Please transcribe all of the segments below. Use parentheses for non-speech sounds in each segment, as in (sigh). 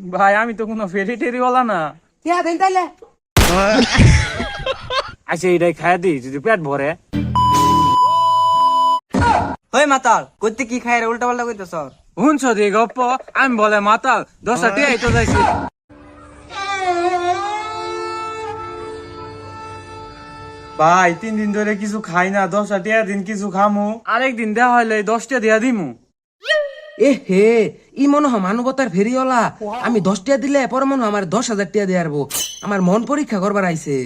ভাই আমি তো কোনো ফেরি টেরিওয়ালা না দেন তাইলে। আচ্ছা এটাই খাই দিই যদি পেট ভরে। ওই মাতাল করতে কি খায় রে উল্টা পাল্টা কইতেছ? শুনছ দি গপ্প? আমি বলে মাতাল দশটা টিয়াই তো যাইছি। ভাই তিন দিন ধরে কিছু খাই না দশটা টিয়া দিন কিছু খামু। আরেক দিন দেওয়া হইলে দশটা দিয়া দিমু। এ হে ই মনে হয় মানবতার ফেরিওয়ালা আমি দশ টিয়া দিলে পরে মনে হয় আমার দশ হাজার টিয়া দিয়ে আরবো। আমার মন পরীক্ষা করবার আইছে।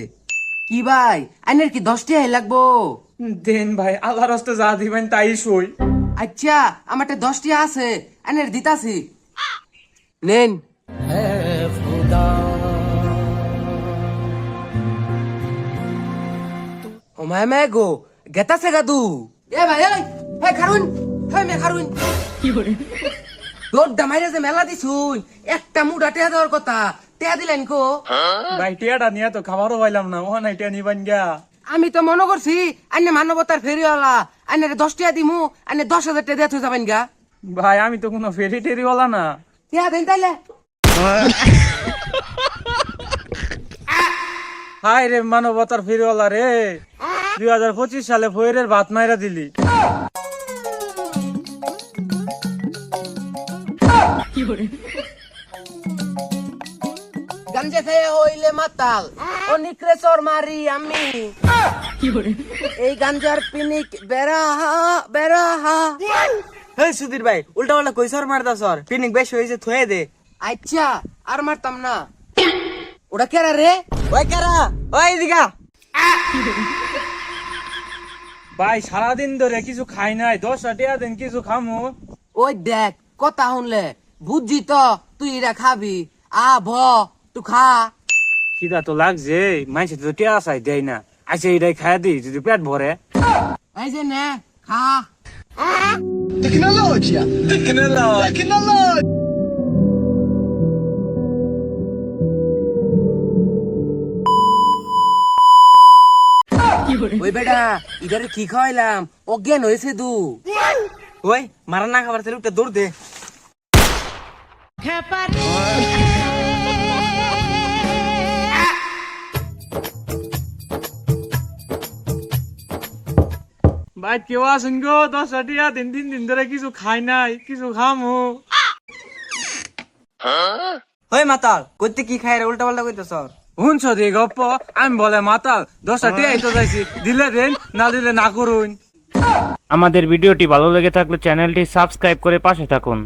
কি ভাই? আইনের কি দশ টিয়া লাগবো? দেন ভাই আল্লাহর রাস্তে যা দিবেন তাই সই। আচ্ছা আমারটা দশ টিয়া আছে আইনের দিতাছি। নেন। ও মায় মায় গো গেতাছে গাদু। এ ভাই হে খারুন হে মে খারুন। তোর দামাইরে যে মেলা দিছুন। একটা মুডা টেয়া দেওয়ার কথা। টেয়া দিলেন কো? ভাই টিয়াটা নিয়ে তো খাবারও পাইলাম না। ও নাই টিয়া নিবেন গা আমি তো মনে করছি আইনে মানবতার ফেরিওয়ালা। আইনে দশ টিয়া দিমু আইনে দশ হাজার টিয়া দিয়ে যাবেন গা ভাই আমি তো কোনো ফেরি টেরিওয়ালা না। টিয়া দেন তাইলে। হাই রে মানবতার ফেরিওয়ালা রে। দুই হাজার পঁচিশ সালে ফয়ের ভাত মাইরা দিলি। গাঞ্জে খেয়ে হইলে মাতাল ও নিক্রেসর মারি আমি। এই গাঞ্জার পিনিক বেড়াহা বেড়াহা হেই সুধীর ভাই উল্টা পাল্টা কই সর মারদা সর পিনিক বেশ হয়েছে থয়ে দে। আচ্ছা আর মারতাম না। ওটা কেরা রে ওই কারা ওই দিঘা ভাই সারাদিন ধরে কিছু খাই নাই দশটা টিয়া দিন কিছু খামু। ওই দেখ কথা শুনলে। বুঝছি তো তুই এটা খাবি। আ ভ তুই খা। খিদা তো লাগছে মাইসে তো টিয়া চাই দেয় না। এটাই খাই দিই যদি পেট ভরে। এই যে নে খা। ওই বেটা ইধারে কি খাওয়াইলাম? অজ্ঞান হয়েছে দু। ওই মারা না খাবার তাহলে উঠে দৌড় দে। (laughs) ভাই কেউ আসুন গো? দশটা টিয়া তিন তিন দিন ধরে কিছু খাই নাই কিছু খামু। ওই মাতাল করতে কি খায় রে? উল্টা পাল্টা কইতেছ। শুনছ দি গপ্প? আমি বলে মাতাল দশটা টিয়াই তো যাইছি। দিলে দেন না দিলে না করুন। আমাদের ভিডিওটি ভালো লেগে থাকলে চ্যানেলটি সাবস্ক্রাইব করে পাশে থাকুন।